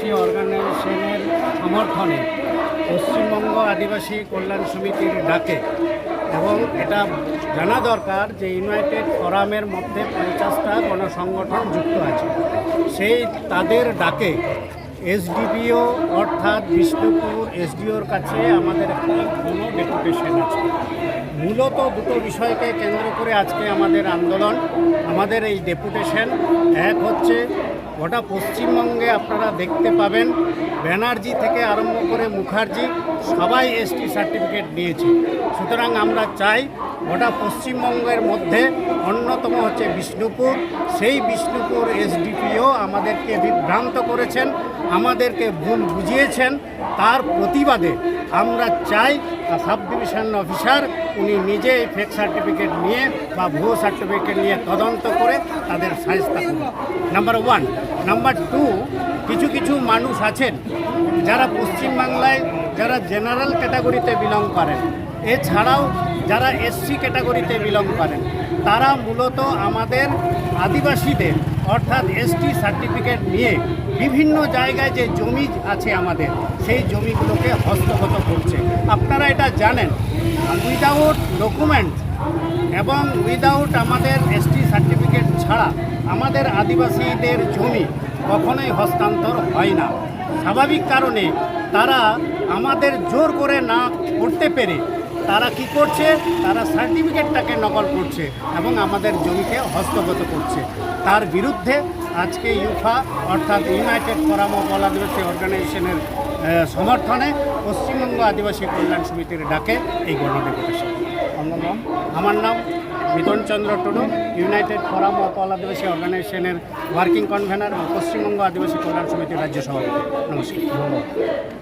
সেই অর্গানাইজেশনের সমর্থনে পশ্চিমবঙ্গ আদিবাসী কল্যাণ সমিতির ডাকে। এবং এটা জানা দরকার যে ইউনাইটেড ফোরামের মধ্যে পঞ্চাশটা গণসংগঠন যুক্ত আছে। সেই তাদের ডাকে এসডিপিও অর্থাৎ বিষ্ণুপুর এসডিওর কাছে আমাদের একটা গণ ডেপুটেশন আছে। মূলত দুটো বিষয়কে কেন্দ্র করে আজকে আমাদের আন্দোলন, আমাদের এই ডেপুটেশন। এক হচ্ছে গোটা পশ্চিমবঙ্গে আপনারা দেখতে পাবেন, ব্যানার্জি থেকে আরম্ভ করে মুখার্জি, সবাই এসটি সার্টিফিকেট নিয়েছে। সুতরাং আমরা চাই গোটা পশ্চিমবঙ্গের মধ্যে অন্যতম হচ্ছে বিষ্ণুপুর। সেই বিষ্ণুপুর এসডিপিও আমাদেরকে বিভ্রান্ত করেছেন, আমাদেরকে ভুল বুঝিয়েছেন। তার প্রতিবাদে আমরা চাই সাব ডিভিশন অফিসার, উনি নিজে এই ফেক সার্টিফিকেট নিয়ে বা ভুয়ো সার্টিফিকেট নিয়ে তদন্ত করে তাদের সাহায্য করুন। নাম্বার ওয়ান নাম্বার টু কিছু কিছু মানুষ আছেন যারা পশ্চিমবাংলায়, যারা জেনারেল ক্যাটাগরিতে বিলং করেন। এছাড়াও যারা এসসি ক্যাটাগরিতে বিলং করেন, তারা মূলত আমাদের আদিবাসীদের, অর্থাৎ এসটি সার্টিফিকেট নিয়ে বিভিন্ন জায়গায় যে জমি আছে আমাদের, সেই জমিগুলোকে হস্তগত করছে। আপনারা এটা জানেন। উইদাউট ডকুমেন্ট এবং উইদাউট আমাদের এসটি সার্টিফিকেট ছাড়া আমাদের আদিবাসীদের জমি কখনোই হস্তান্তর হয় না। স্বাভাবিক কারণে তারা আমাদের জোর করে না করতে পেরে তারা কি করছে? তারা সার্টিফিকেটটাকে নকল করছে এবং আমাদের জমিকে হস্তগত করছে। তার বিরুদ্ধে আজকে ইউফা অর্থাৎ United Forum of All Adivasi অর্গানাইজেশনের সমর্থনে পশ্চিমবঙ্গ আদিবাসী কল্যাণ সমিতির ডাকে এই গণডেপুটেশন আমার নাম? আমার নাম Mithun Chandra Tudu United Forum of All Adivasi অর্গানাইজেশনের ওয়ার্কিং কনভেনার পশ্চিমবঙ্গ আদিবাসী কল্যাণ সমিতির রাজ্য সভাপতি। নমস্কার।